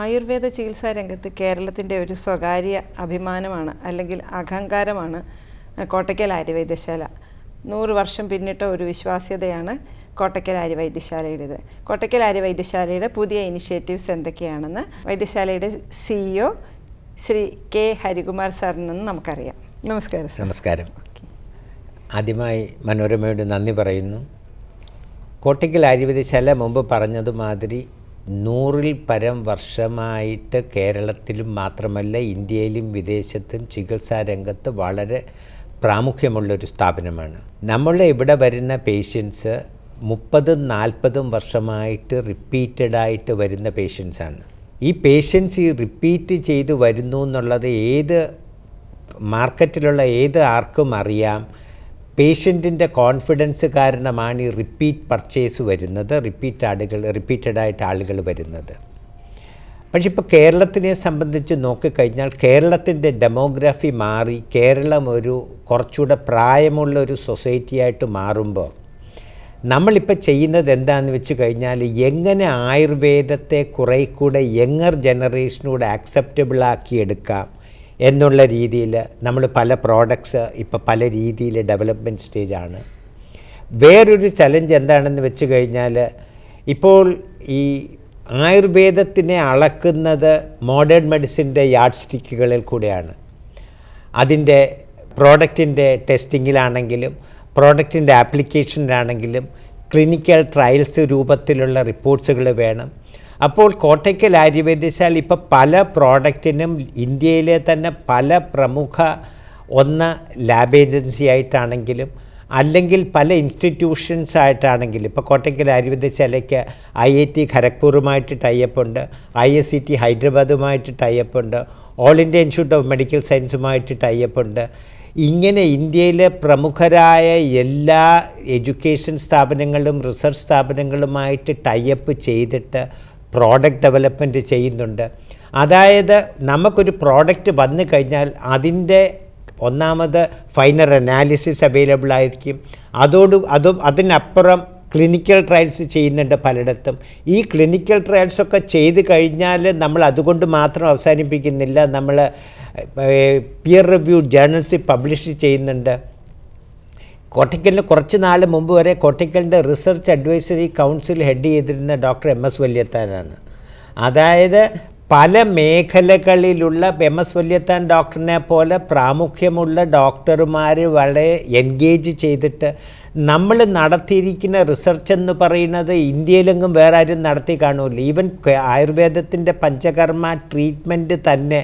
ആയുർവേദ ചികിത്സാ രംഗത്ത് കേരളത്തിന്റെ ഒരു സ്വകാര്യ അഭിമാനമാണ് അല്ലെങ്കിൽ അഹങ്കാരമാണ് കോട്ടയ്ക്കൽ ആര്യവൈദ്യശാല. നൂറ് വർഷം പിന്നിട്ട ഒരു വിശ്വാസ്യതയാണ് കോട്ടയ്ക്കൽ ആര്യവൈദ്യശാലയുടേത്. കോട്ടയ്ക്കൽ ആര്യവൈദ്യശാലയുടെ പുതിയ ഇനിഷ്യേറ്റീവ്സ് എന്തൊക്കെയാണെന്ന് വൈദ്യശാലയുടെ സിഇഒ ശ്രീ കെ ഹരികുമാർ സാറിൽ നിന്ന് നമുക്കറിയാം. നമസ്കാരം നമസ്കാരം. ആദ്യമായി മനോരമയോട് നന്ദി പറയുന്നു. കോട്ടയ്ക്കൽ ആര്യവൈദ്യശാല മുമ്പ് പറഞ്ഞതുമാതിരി നൂറിൽ പരം വർഷമായിട്ട് കേരളത്തിലും മാത്രമല്ല ഇന്ത്യയിലും വിദേശത്തും ചികിത്സാ രംഗത്ത് വളരെ പ്രാമുഖ്യമുള്ളൊരു സ്ഥാപനമാണ്. നമ്മളെ ഇവിടെ വരുന്ന പേഷ്യൻസ് മുപ്പതും നാൽപ്പതും വർഷമായിട്ട് റിപ്പീറ്റഡായിട്ട് വരുന്ന പേഷ്യൻസാണ്. ഈ പേഷ്യൻസ് ഈ റിപ്പീറ്റ് ചെയ്ത് വരുന്നു എന്നുള്ളത് ഏത് മാർക്കറ്റിലുള്ള ഏത് ആർക്കും അറിയാം. പേഷ്യന്റിന്റെ കോൺഫിഡൻസ് കാരണമാണ് ഈ റിപ്പീറ്റ് പർച്ചേസ് വരുന്നത് റിപ്പീറ്റ് ആളുകൾ റിപ്പീറ്റഡായിട്ട് ആളുകൾ വരുന്നത്. പക്ഷെ ഇപ്പോൾ കേരളത്തിനെ സംബന്ധിച്ച് നോക്കിക്കഴിഞ്ഞാൽ കേരളത്തിന്റെ ഡെമോഗ്രാഫി മാറി കേരളം ഒരു കുറച്ചുകൂടെ പ്രായമുള്ള ഒരു സൊസൈറ്റി ആയിട്ട് മാറുമ്പോൾ നമ്മളിപ്പോൾ ചെയ്യുന്നത് എന്താണെന്ന് വെച്ച് കഴിഞ്ഞാൽ എങ്ങനെ ആയുർവേദത്തെ കുറേ കൂടെ യങ്ങർ ജനറേഷനോട് ആക്സെപ്റ്റബിൾ ആക്കി എടുക്കാം എന്നുള്ള രീതിയിൽ നമ്മൾ പല പ്രോഡക്ട്സ് ഇപ്പോൾ പല രീതിയിൽ ഡെവലപ്മെന്റ് സ്റ്റേജാണ് വേറൊരു ചലഞ്ച് എന്താണെന്ന് വെച്ച് കഴിഞ്ഞാൽ ഇപ്പോൾ ഈ ആയുർവേദത്തിനെ അളക്കുന്നത് മോഡേൺ മെഡിസിന്റെ യാഡ് സ്റ്റിക്കുകളിൽ കൂടെയാണ്. അതിന്റെ പ്രോഡക്റ്റിന്റെ ടെസ്റ്റിങ്ങിലാണെങ്കിലും പ്രോഡക്റ്റിന്റെ ആപ്ലിക്കേഷനിലാണെങ്കിലും ക്ലിനിക്കൽ ട്രയൽസ് രൂപത്തിലുള്ള റിപ്പോർട്ട്സുകൾ വേണം. അപ്പോൾ കോട്ടയ്ക്കൽ ആയുർവേദശാല ഇപ്പോൾ പല പ്രോഡക്റ്റിനും ഇന്ത്യയിലെ തന്നെ പല പ്രമുഖ ഒന്ന് ലാബ് ഏജൻസി ആയിട്ടാണെങ്കിലും അല്ലെങ്കിൽ പല ഇൻസ്റ്റിറ്റ്യൂഷൻസ് ആയിട്ടാണെങ്കിലും ഇപ്പോൾ കോട്ടയ്ക്കൽ ആയുർവേദശാലയ്ക്ക് ഐ ഐ ടി ഖരഗ്പൂറുമായിട്ട് ടൈപ്പുണ്ട് ഐ എസ് സി ടി ഹൈദരാബാദുമായിട്ട് ടൈപ്പുണ്ട് all India institute of medical സയൻസുമായിട്ട് ടൈപ്പുണ്ട് ഇങ്ങനെ ഇന്ത്യയിലെ പ്രമുഖരായ എല്ലാ എഡ്യൂക്കേഷൻ സ്ഥാപനങ്ങളും റിസർച്ച് സ്ഥാപനങ്ങളുമായിട്ട് ടൈപ്പ് ചെയ്തിട്ട് പ്രോഡക്റ്റ് ഡെവലപ്മെന്റ് ചെയ്യുന്നുണ്ട്. അതായത് നമുക്കൊരു പ്രോഡക്റ്റ് വന്നു കഴിഞ്ഞാൽ അതിന്റെ ഒന്നാമത് ഫൈനൽ അനാലിസിസ് അവൈലബിൾ ആയിരിക്കും. അതോട് അതും അതിനപ്പുറം ക്ലിനിക്കൽ ട്രയൽസ് ചെയ്യുന്നുണ്ട് പലയിടത്തും. ഈ ക്ലിനിക്കൽ ട്രയൽസൊക്കെ ചെയ്ത് കഴിഞ്ഞാൽ നമ്മൾ അതുകൊണ്ട് മാത്രം അവസാനിപ്പിക്കുന്നില്ല. നമ്മൾ പിയർ റിവ്യൂ ജേർണൽസിൽ പബ്ലിഷ് ചെയ്യുന്നുണ്ട്. കോട്ടയ്ക്കലിന് കുറച്ച് നാൾ മുമ്പ് വരെ കോട്ടയ്ക്കലിന്റെ റിസർച്ച് അഡ്വൈസറി കൗൺസിൽ ഹെഡ് ചെയ്തിരുന്ന ഡോക്ടർ എം എസ് വല്യത്താനാണ് അതായത് പല മേഖലകളിലുള്ള എം എസ് വല്യത്താൻ ഡോക്ടറിനെ പോലെ പ്രാമുഖ്യമുള്ള ഡോക്ടർമാർ വളരെ എൻഗേജ് ചെയ്തിട്ട് നമ്മൾ നടത്തിയിരിക്കുന്ന റിസർച്ച് എന്ന് പറയുന്നത് ഇന്ത്യയിലെങ്കും വേറെ ആരും നടത്തി കാണൂല ഈവൻ ആയുർവേദത്തിന്റെ പഞ്ചകർമ്മ ട്രീറ്റ്മെന്റ് തന്നെ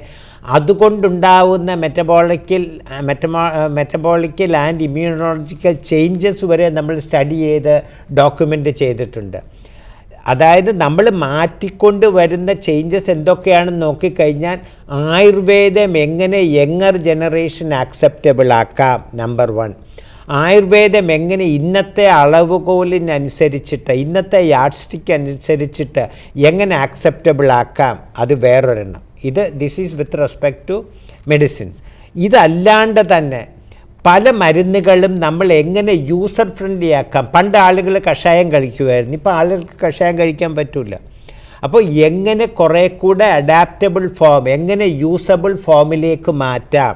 അതുകൊണ്ടുണ്ടാവുന്ന മെറ്റബോളിക്കൽ മെറ്റമോ മെറ്റബോളിക്കൽ ആൻഡ് ഇമ്മ്യൂണോളജിക്കൽ ചേഞ്ചസ് വരെ നമ്മൾ സ്റ്റഡി ചെയ്ത് ഡോക്യുമെന്റ് ചെയ്തിട്ടുണ്ട്. അതായത് നമ്മൾ മാറ്റിക്കൊണ്ട് വരുന്ന ചേഞ്ചസ് എന്തൊക്കെയാണെന്ന് നോക്കിക്കഴിഞ്ഞാൽ ആയുർവേദം എങ്ങനെ യങ്ങർ ജനറേഷൻ ആക്സെപ്റ്റബിൾ ആക്കാം നമ്പർ വൺ ആയുർവേദം എങ്ങനെ ഇന്നത്തെ അളവുകോലിനനുസരിച്ചിട്ട് ഇന്നത്തെ യാഡ്സ്റ്റിക്ക് അനുസരിച്ചിട്ട് എങ്ങനെ ആക്സെപ്റ്റബിൾ ആക്കാം അത് വേറൊരെണ്ണം. ഇത് this is with respect to medicines ഇതല്ലാണ്ട് തന്നെ പല മരുന്നുകളും നമ്മൾ എങ്ങനെ യൂസർ ഫ്രണ്ട്ലി ആക്കാം. പണ്ട് ആളുകൾ കഷായം കഴിക്കുമായിരുന്നു ഇപ്പോൾ ആളുകൾക്ക് കഷായം കഴിക്കാൻ പറ്റില്ല അപ്പോൾ എങ്ങനെ കുറേ കൂടെ അഡാപ്റ്റബിൾ ഫോം എങ്ങനെ യൂസബിൾ ഫോമിലേക്ക് മാറ്റാം?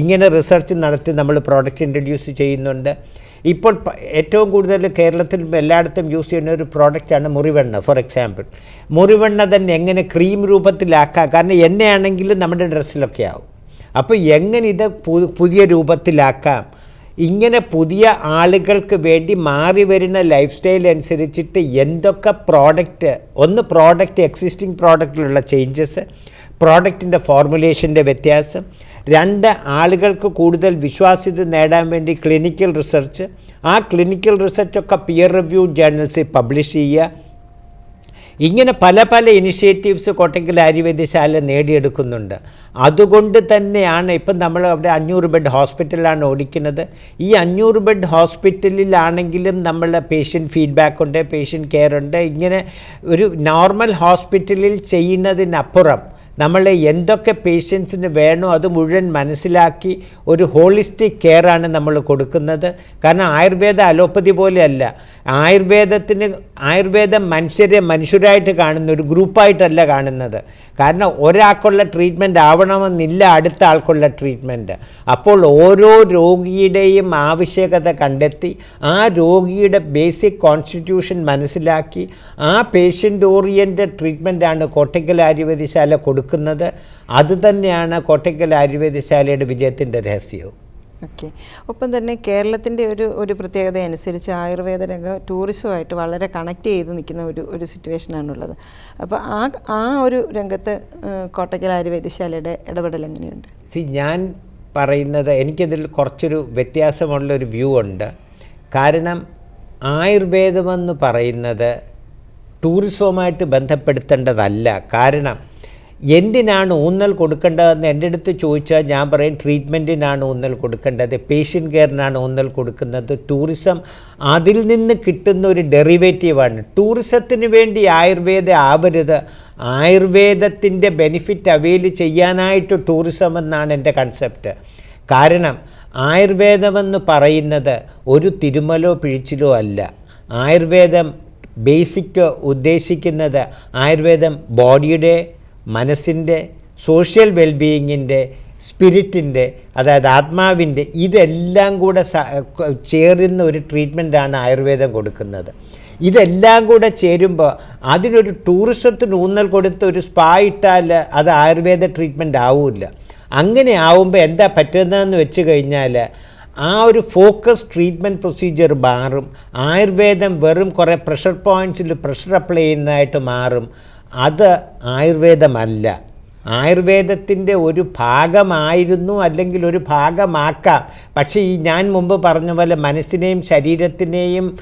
ഇങ്ങനെ റിസർച്ച് നടത്തി നമ്മൾ പ്രോഡക്റ്റ് ഇൻട്രൊഡ്യൂസ് ചെയ്യുന്നുണ്ട്. ഇപ്പോൾ ഏറ്റവും കൂടുതൽ കേരളത്തിൽ എല്ലായിടത്തും യൂസ് ചെയ്യുന്ന ഒരു പ്രോഡക്റ്റാണ് മുറിവെണ്ണ ഫോർ എക്സാമ്പിൾ മുറിവെണ്ണ തന്നെ എങ്ങനെ ക്രീം രൂപത്തിലാക്കാം? കാരണം എണ്ണയാണെങ്കിലും നമ്മുടെ ഡ്രസ്സിലൊക്കെ ആവും. അപ്പോൾ എങ്ങനെ ഇത് പുതിയ രൂപത്തിലാക്കാം? ഇങ്ങനെ പുതിയ ആളുകൾക്ക് വേണ്ടി മാറി വരുന്ന ലൈഫ് സ്റ്റൈൽ അനുസരിച്ചിട്ട് എന്തൊക്കെ പ്രോഡക്റ്റ് ഒന്ന് പ്രോഡക്റ്റ് എക്സിസ്റ്റിംഗ് പ്രോഡക്റ്റിലുള്ള ചേഞ്ചസ് പ്രോഡക്റ്റിന്റെ ഫോർമുലേഷന്റെ വ്യത്യാസം രണ്ട് ആളുകൾക്ക് കൂടുതൽ വിശ്വാസ്യത നേടാൻ വേണ്ടി ക്ലിനിക്കൽ റിസർച്ച് ആ ക്ലിനിക്കൽ റിസർച്ചൊക്കെ പിയർ റിവ്യൂ ജേർണൽസിൽ പബ്ലിഷ് ചെയ്യുക ഇങ്ങനെ പല പല ഇനിഷ്യേറ്റീവ്സ് കോട്ടയ്ക്കൽ ആയുർവേദശാല നേടിയെടുക്കുന്നുണ്ട്. അതുകൊണ്ട് തന്നെയാണ് ഇപ്പം നമ്മൾ അവിടെ അഞ്ഞൂറ് ബെഡ് ഹോസ്പിറ്റലാണ് ഓടിക്കുന്നത്. ഈ അഞ്ഞൂറ് ബെഡ് ഹോസ്പിറ്റലിലാണെങ്കിലും നമ്മൾ പേഷ്യന്റ് ഫീഡ്ബാക്ക് ഉണ്ട് പേഷ്യന്റ് കെയർ ഉണ്ട്. ഇങ്ങനെ ഒരു നോർമൽ ഹോസ്പിറ്റലിൽ ചെയ്യുന്നതിനപ്പുറം നമ്മൾ എന്തൊക്കെ പേഷ്യൻസിന് വേണോ അത് മുഴുവൻ മനസ്സിലാക്കി ഒരു ഹോളിസ്റ്റിക് കെയർ ആണ് നമ്മൾ കൊടുക്കുന്നത്. കാരണം ആയുർവേദ അലോപ്പതി പോലെയല്ല. ആയുർവേദത്തിന് ആയുർവേദം മനുഷ്യരെ മനുഷ്യരായിട്ട് കാണുന്ന ഒരു ഗ്രൂപ്പായിട്ടല്ല കാണുന്നത്. കാരണം ഒരാൾക്കുള്ള ട്രീറ്റ്മെന്റ് ആവണമെന്നില്ല അടുത്ത ആൾക്കുള്ള ട്രീറ്റ്മെന്റ് അപ്പോൾ ഓരോ രോഗിയുടെയും ആവശ്യകത കണ്ടെത്തി ആ രോഗിയുടെ ബേസിക് കോൺസ്റ്റിറ്റ്യൂഷൻ മനസ്സിലാക്കി ആ പേഷ്യന്റ് ഓറിയന്റഡ് ട്രീറ്റ്മെന്റാണ് കോട്ടയ്ക്കൽ ആയുർവേദശാല കൊടുക്കുന്നത്. അതുതന്നെയാണ് കോട്ടയ്ക്കൽ ആയുർവേദശാലയുടെ വിജയത്തിന്റെ രഹസ്യവും. ഓക്കെ. ഒപ്പം തന്നെ കേരളത്തിന്റെ ഒരു ഒരു പ്രത്യേകത അനുസരിച്ച് ആയുർവേദ രംഗം ടൂറിസവുമായിട്ട് വളരെ കണക്ട് ചെയ്ത് നിൽക്കുന്ന ഒരു ഒരു സിറ്റുവേഷനാണുള്ളത്. അപ്പോൾ ആ ആ ഒരു രംഗത്ത് കോട്ടയ്ക്കൽ ആയുർവേദശാലയുടെ ഇടപെടൽ എങ്ങനെയുണ്ട്? സി ഞാൻ പറയുന്നത് എനിക്കതിൽ കുറച്ചൊരു വ്യത്യാസമുള്ളൊരു വ്യൂ ഉണ്ട്. കാരണം ആയുർവേദമെന്ന് പറയുന്നത് ടൂറിസവുമായിട്ട് ബന്ധപ്പെടുത്തേണ്ടതല്ല. കാരണം എന്തിനാണ് ഊന്നൽ കൊടുക്കേണ്ടതെന്ന് എന്റെ അടുത്ത് ചോദിച്ചാൽ ഞാൻ പറയും ട്രീറ്റ്മെന്റിനാണ് ഊന്നൽ കൊടുക്കേണ്ടത് പേഷ്യന്റ് കെയറിനാണ് ഊന്നൽ കൊടുക്കുന്നത്. ടൂറിസം അതിൽ നിന്ന് കിട്ടുന്ന ഒരു ഡെറിവേറ്റീവാണ് ടൂറിസത്തിന് വേണ്ടി ആയുർവേദ ആവരുത്. ആയുർവേദത്തിന്റെ ബെനിഫിറ്റ് അവെയിൽ ചെയ്യാനായിട്ട് ടൂറിസം എന്നാണ് എന്റെ കൺസെപ്റ്റ് കാരണം ആയുർവേദമെന്ന് പറയുന്നത് ഒരു തിരുമലോ പിഴിച്ചിലോ അല്ല. ആയുർവേദം ബേസിക് ഉദ്ദേശിക്കുന്നത് ആയുർവേദം ബോഡിയുടെ മനസ്സിന്റെ സോഷ്യൽ വെൽബീയിങ്ങിന്റെ സ്പിരിറ്റിന്റെ അതായത് ആത്മാവിന്റെ ഇതെല്ലാം കൂടെ ചേരുന്ന ഒരു ട്രീറ്റ്മെന്റാണ് ആയുർവേദം കൊടുക്കുന്നത്. ഇതെല്ലാം കൂടെ ചേരുമ്പോൾ അതിനൊരു ടൂറിസത്തിന് ഊന്നൽ കൊടുത്ത് ഒരു സ്പാ ഇട്ടാൽ അത് ആയുർവേദ ട്രീറ്റ്മെന്റ് ആവില്ല. അങ്ങനെ ആവുമ്പോൾ എന്താ പറ്റുന്നതെന്ന് വെച്ച് കഴിഞ്ഞാൽ ആ ഒരു ഫോക്കസ് ട്രീറ്റ്മെന്റ് പ്രൊസീജിയർ മാറും. ആയുർവേദം വെറും കുറേ പ്രഷർ പോയിന്റ്സിൽ പ്രഷർ അപ്ലൈ ചെയ്യുന്നതായിട്ട് മാറും. അത് ആയുർവേദമല്ല. ആയുർവേദത്തിന്റെ ഒരു ഭാഗമായിരുന്നു അല്ലെങ്കിൽ ഒരു ഭാഗമാക്കാം. പക്ഷേ ഈ ഞാൻ മുമ്പ് പറഞ്ഞ പോലെ മനസ്സിനെയും ശരീരത്തിനെയും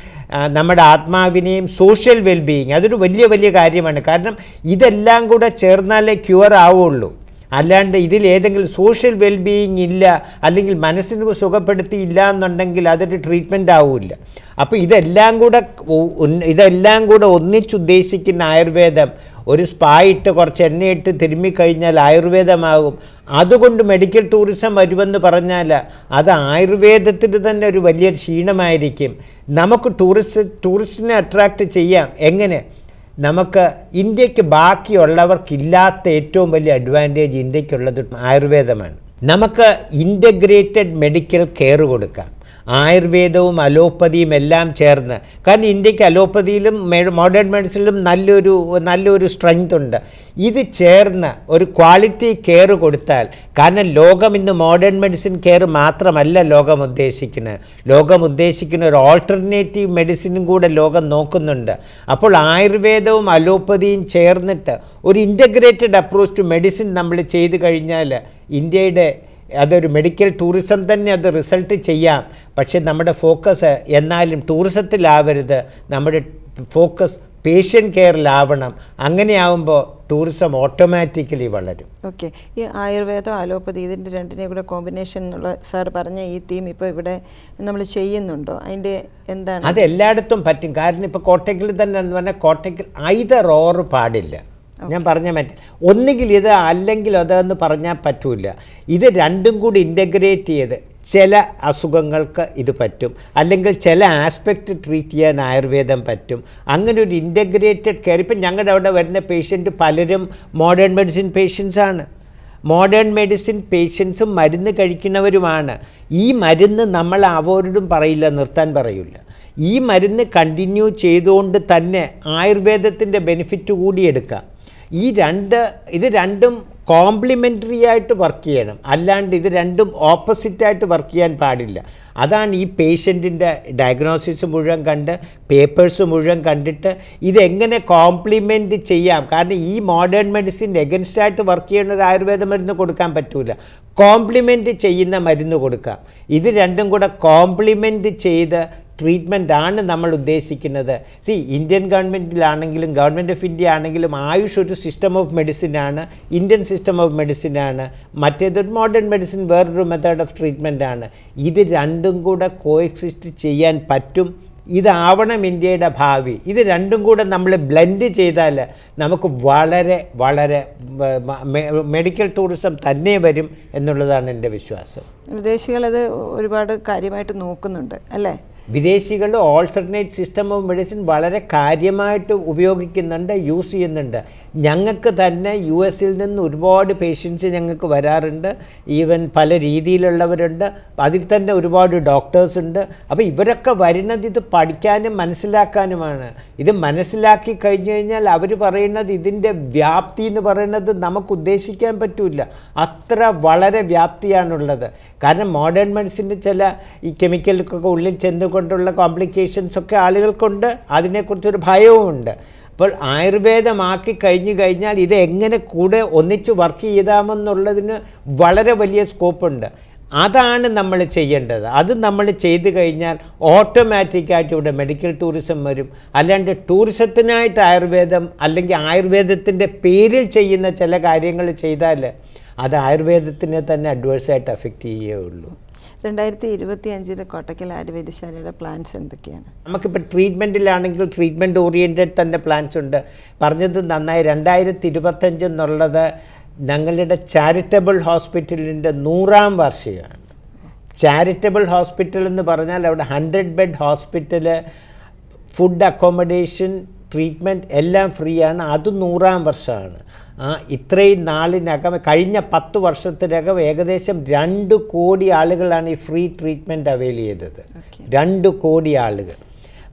നമ്മുടെ ആത്മാവിനെയും സോഷ്യൽ വെൽബീയിങ് അതൊരു വലിയ വലിയ കാര്യമാണ്. കാരണം ഇതെല്ലാം കൂടെ ചേർന്നാലേ ക്യൂർ ആവുള്ളൂ. അല്ലാണ്ട് ഇതിൽ ഏതെങ്കിലും സോഷ്യൽ വെൽബീയിങ് ഇല്ല അല്ലെങ്കിൽ മനസ്സിന് സുഖപ്പെടുത്തിയില്ല എന്നുണ്ടെങ്കിൽ അതൊരു ട്രീറ്റ്മെന്റ് ആവില്ല. അപ്പോൾ ഇതെല്ലാം കൂടെ ഇതെല്ലാം കൂടെ ഒന്നിച്ചുദ്ദേശിക്കുന്ന ആയുർവേദം ഒരു സ്പാ ഇട്ട് കുറച്ച് എണ്ണയിട്ട് തിരുമ്മിക്കഴിഞ്ഞാൽ ആയുർവേദമാകും. അതുകൊണ്ട് മെഡിക്കൽ ടൂറിസം വരുമെന്ന് പറഞ്ഞാൽ അത് ആയുർവേദത്തിന് തന്നെ ഒരു വലിയ ക്ഷീണമായിരിക്കും. നമുക്ക് ടൂറിസ്റ്റ് ടൂറിസ്റ്റിനെ അട്രാക്റ്റ് ചെയ്യാം. എങ്ങനെ? നമുക്ക് ഇന്ത്യയ്ക്ക് ബാക്കിയുള്ളവർക്കില്ലാത്ത ഏറ്റവും വലിയ അഡ്വാന്റേജ് ഇന്ത്യക്കുള്ളത് ആയുർവേദമാണ്. നമുക്ക് ഇന്റഗ്രേറ്റഡ് മെഡിക്കൽ കെയർ കൊടുക്കാം. ആയുർവേദവും അലോപ്പതിയും എല്ലാം ചേർന്ന്. കാരണം ഇന്ത്യയ്ക്ക് അലോപ്പതിയിലും മോഡേൺ മെഡിസിനിലും നല്ലൊരു നല്ലൊരു സ്ട്രെങ്ത് ഉണ്ട്. ഇത് ചേർന്ന് ഒരു ക്വാളിറ്റി കെയർ കൊടുത്താൽ കാരണം ലോകം ഇന്ന് മോഡേൺ മെഡിസിൻ കെയർ മാത്രമല്ല ലോകം ഉദ്ദേശിക്കുന്നത്. ലോകം ഉദ്ദേശിക്കുന്ന ഒരു ഓൾട്ടർനേറ്റീവ് മെഡിസിനും കൂടെ ലോകം നോക്കുന്നുണ്ട്. അപ്പോൾ ആയുർവേദവും അലോപ്പതിയും ചേർന്നിട്ട് ഒരു ഇന്റഗ്രേറ്റഡ് അപ്രോച്ച് ടു മെഡിസിൻ നമ്മൾ ചെയ്തു കഴിഞ്ഞാൽ ഇന്ത്യയുടെ അതൊരു മെഡിക്കൽ ടൂറിസം തന്നെ അത് റിസൾട്ട് ചെയ്യാം. പക്ഷേ നമ്മുടെ ഫോക്കസ് എന്നാലും ടൂറിസത്തിലാവരുത് നമ്മുടെ ഫോക്കസ് പേഷ്യന്റ് കെയറിലാവണം അങ്ങനെയാവുമ്പോൾ ടൂറിസം ഓട്ടോമാറ്റിക്കലി വളരും. ഓക്കെ ഈ ആയുർവേദം അലോപ്പതി ഇതിന്റെ രണ്ടിനെയും കൂടെ കോമ്പിനേഷൻ എന്നുള്ള സാർ പറഞ്ഞ ഈ തീം ഇപ്പോൾ ഇവിടെ നമ്മൾ ചെയ്യുന്നുണ്ടോ? അതിന്റെ എന്താണ്? അത് എല്ലായിടത്തും പറ്റും. കാരണം ഇപ്പോൾ കോട്ടയ്ക്കൽ തന്നെ എന്ന് പറഞ്ഞാൽ കോട്ടയ്ക്കൽ ഐതർ ഓർ പാടില്ല. ഞാൻ പറഞ്ഞ മറ്റേ ഒന്നുകിൽ ഇത് അല്ലെങ്കിൽ അതെന്ന് പറഞ്ഞാൽ പറ്റൂല. ഇത് രണ്ടും കൂടി ഇന്റഗ്രേറ്റ് ചെയ്ത് ചില അസുഖങ്ങൾക്ക് ഇത് പറ്റും. അല്ലെങ്കിൽ ചില ആസ്പെക്റ്റ് ട്രീറ്റ് ചെയ്യാൻ ആയുർവേദം പറ്റും. അങ്ങനെ ഒരു ഇന്റഗ്രേറ്റഡ് കെയർ ഇപ്പം ഞങ്ങളുടെ അവിടെ വരുന്ന പേഷ്യന്റ് പലരും മോഡേൺ മെഡിസിൻ പേഷ്യൻസാണ് മോഡേൺ മെഡിസിൻ പേഷ്യൻസും മരുന്ന് കഴിക്കുന്നവരുമാണ്. ഈ മരുന്ന് നമ്മൾ അവരോടും പറയില്ല നിർത്താൻ പറയില്ല. ഈ മരുന്ന് കണ്ടിന്യൂ ചെയ്തുകൊണ്ട് തന്നെ ആയുർവേദത്തിന്റെ ബെനിഫിറ്റ് കൂടി എടുക്കാം. ഈ രണ്ട് ഇത് രണ്ടും കോംപ്ലിമെന്ററി ആയിട്ട് വർക്ക് ചെയ്യണം. അല്ലാണ്ട് ഇത് രണ്ടും ഓപ്പോസിറ്റായിട്ട് വർക്ക് ചെയ്യാൻ പാടില്ല. അതാണ് ഈ പേഷ്യന്റിന്റെ ഡയഗ്നോസിസ് മുഴുവൻ കണ്ട് പേപ്പേഴ്സ് മുഴുവൻ കണ്ടിട്ട് ഇതെങ്ങനെ കോംപ്ലിമെന്റ് ചെയ്യാം. കാരണം ഈ മോഡേൺ മെഡിസിൻ എഗൻസ്റ്റായിട്ട് വർക്ക് ചെയ്യുന്ന ഒരു ആയുർവേദ മരുന്ന് കൊടുക്കാൻ പറ്റില്ല കോംപ്ലിമെന്റ് ചെയ്യുന്ന മരുന്ന് കൊടുക്കാം. ഇത് രണ്ടും കൂടെ കോംപ്ലിമെന്റ് ചെയ്ത് ട്രീറ്റ്മെന്റ് ആണ് നമ്മൾ ഉദ്ദേശിക്കുന്നത് സി ഇന്ത്യൻ ഗവൺമെന്റിലാണെങ്കിലും ഗവൺമെന്റ് ഓഫ് ഇന്ത്യ ആണെങ്കിലും ആയുഷ് ഒരു സിസ്റ്റം ഓഫ് മെഡിസിൻ ആണ് ഇന്ത്യൻ സിസ്റ്റം ഓഫ് മെഡിസിൻ ആണ്. മറ്റേതൊരു മോഡേൺ മെഡിസിൻ വേറൊരു മെത്തേഡ് ഓഫ് ട്രീറ്റ്മെന്റ് ആണ്. ഇത് രണ്ടും കൂടെ കോഎക്സിസ്റ്റ് ചെയ്യാൻ പറ്റും. ഇതാവണം ഇന്ത്യയുടെ ഭാവി. ഇത് രണ്ടും കൂടെ നമ്മൾ ബ്ലെൻഡ് ചെയ്താൽ നമുക്ക് വളരെ വളരെ മെഡിക്കൽ ടൂറിസം തന്നെ വരും എന്നുള്ളതാണ് എന്റെ വിശ്വാസം. വിദേശികളത് ഒരുപാട് കാര്യമായിട്ട് നോക്കുന്നുണ്ട് അല്ലേ? വിദേശികൾ ഓൾട്ടർനേറ്റ് സിസ്റ്റം ഓഫ് മെഡിസിൻ വളരെ കാര്യമായിട്ട് ഉപയോഗിക്കുന്നുണ്ട് യൂസ് ചെയ്യുന്നുണ്ട്. ഞങ്ങൾക്ക് തന്നെ യു എസിൽ നിന്ന് ഒരുപാട് പേഷ്യൻസ് ഞങ്ങൾക്ക് വരാറുണ്ട്. ഈവൻ പല രീതിയിലുള്ളവരുണ്ട്. അതിൽ തന്നെ ഒരുപാട് ഡോക്ടേഴ്സ് ഉണ്ട്. അപ്പോൾ ഇവരൊക്കെ വരുന്നത് ഇത് പഠിക്കാനും മനസ്സിലാക്കാനുമാണ്. ഇത് മനസ്സിലാക്കി കഴിഞ്ഞു കഴിഞ്ഞാൽ അവർ പറയുന്നത് ഇതിന്റെ വ്യാപ്തി എന്ന് പറയുന്നത് നമുക്ക് ഉദ്ദേശിക്കാൻ പറ്റില്ല അത്ര വളരെ വ്യാപ്തിയാണുള്ളത്. കാരണം മോഡേൺ മെഡിസിന്റെ ചില ഈ കെമിക്കലൊക്കെ ഉള്ളിൽ ചെന്നുകൊണ്ടുള്ള കോംപ്ലിക്കേഷൻസ് ഒക്കെ ആളുകൾക്കുണ്ട്. അതിനെക്കുറിച്ചൊരു ഭയവുമുണ്ട്. അപ്പോൾ ആയുർവേദമാക്കി കഴിഞ്ഞു കഴിഞ്ഞാൽ ഇത് എങ്ങനെ കൂടെ ഒന്നിച്ച് വർക്ക് ചെയ്താമെന്നുള്ളതിന് വളരെ വലിയ സ്കോപ്പുണ്ട് അതാണ് നമ്മൾ ചെയ്യേണ്ടത്. അത് നമ്മൾ ചെയ്തു കഴിഞ്ഞാൽ ഓട്ടോമാറ്റിക്കായിട്ട് ഇവിടെ മെഡിക്കൽ ടൂറിസം വരും. അല്ലാണ്ട് ടൂറിസത്തിനായിട്ട് ആയുർവേദം അല്ലെങ്കിൽ ആയുർവേദത്തിന്റെ പേരിൽ ചെയ്യുന്ന ചില കാര്യങ്ങൾ ചെയ്താൽ അത് ആയുർവേദത്തിനെ തന്നെ അഡ്വേഴ്സായിട്ട് അഫക്റ്റ് ചെയ്യുകയുള്ളൂ രണ്ടായിരത്തി ഇരുപത്തി അഞ്ചിലെ കോട്ടക്കൽ ആയുർവേദശാലയുടെ പ്ലാൻസ് എന്തൊക്കെയാണ്? നമുക്കിപ്പോൾ ട്രീറ്റ്മെന്റിലാണെങ്കിൽ ട്രീറ്റ്മെന്റ് ഓറിയന്റഡ് തന്നെ പ്ലാൻസ് ഉണ്ട്. പറഞ്ഞത് നന്നായി. രണ്ടായിരത്തി ഇരുപത്തഞ്ച് എന്നുള്ളത് ഞങ്ങളുടെ ചാരിറ്റബിൾ ഹോസ്പിറ്റലിന്റെ നൂറാം വർഷമാണ് ചാരിറ്റബിൾ ഹോസ്പിറ്റൽ എന്ന് പറഞ്ഞാൽ അവിടെ hundred bed hospital food accommodation treatment എല്ലാം ഫ്രീ ആണ്. അത് നൂറാം വർഷമാണ്. ഇത്രയും നാളിനകം കഴിഞ്ഞ പത്ത് വർഷത്തിനകം ഏകദേശം രണ്ട് കോടി ആളുകളാണ് ഈ ഫ്രീ ട്രീറ്റ്മെന്റ് അവൈൽ ചെയ്തത്. രണ്ട് കോടി ആളുകൾ.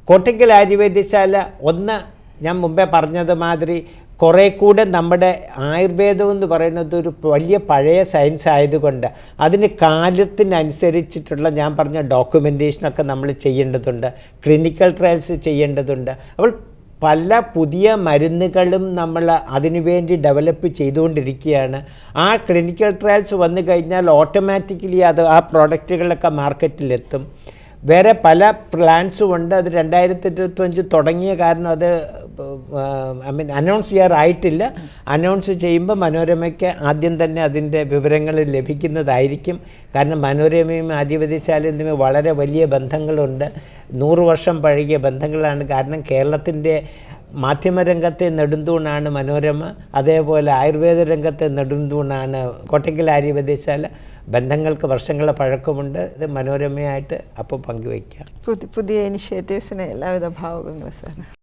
കോട്ടയ്ക്കൽ ആയുർവേദശാല ഒന്ന് ഞാൻ മുമ്പേ പറഞ്ഞത് മാതിരി കുറേ കൂടെ നമ്മുടെ ആയുർവേദം എന്ന് പറയുന്നത് ഒരു വലിയ പഴയ സയൻസ് ആയതുകൊണ്ട് അതിന് കാലത്തിനനുസരിച്ചിട്ടുള്ള ഞാൻ പറഞ്ഞ ഡോക്യുമെന്റേഷനൊക്കെ നമ്മൾ ചെയ്യേണ്ടതുണ്ട്. ക്ലിനിക്കൽ ട്രയൽസ് ചെയ്യേണ്ടതുണ്ട്. അപ്പോൾ പല പുതിയ മരുന്നുകളും നമ്മൾ അതിനുവേണ്ടി ഡെവലപ്പ് ചെയ്തുകൊണ്ടിരിക്കുകയാണ്. ആ ക്ലിനിക്കൽ ട്രയൽസ് വന്നു കഴിഞ്ഞാൽ ഓട്ടോമാറ്റിക്കലി അത് ആ പ്രോഡക്റ്റുകളൊക്കെ മാർക്കറ്റിലെത്തും വേറെ പല പ്ലാൻസും ഉണ്ട്. അത് രണ്ടായിരത്തി ഇരുപത്തഞ്ച് തുടങ്ങിയ കാരണം അത് ഐ മീൻ അനൗൺസ് ചെയ്യാറായിട്ടില്ല. അനൗൺസ് ചെയ്യുമ്പോൾ മനോരമയ്ക്ക് ആദ്യം തന്നെ അതിന്റെ വിവരങ്ങൾ ലഭിക്കുന്നതായിരിക്കും. കാരണം മനോരമയും ആധിപതിശാലയും തമ്മിൽ വളരെ വലിയ ബന്ധങ്ങളുണ്ട്. നൂറ് വർഷം പഴകിയ ബന്ധങ്ങളാണ്. കാരണം കേരളത്തിന്റെ മാധ്യമരംഗത്തെ നെടുന്തൂണാണ് മനോരമ അതേപോലെ ആയുർവേദ രംഗത്തെ നെടുന്തൂണാണ് കോട്ടയ്ക്കൽ ആര്യവദേശാല. ബന്ധങ്ങൾക്ക് വർഷങ്ങളെ പഴക്കമുണ്ട്. ഇത് മനോരമയായിട്ട് അപ്പോൾ പങ്കുവയ്ക്കാം. പുതിയ പുതിയ ഇനിഷ്യേറ്റീവ്സിന് എല്ലാവിധ ഭാവുകങ്ങളും സാർ.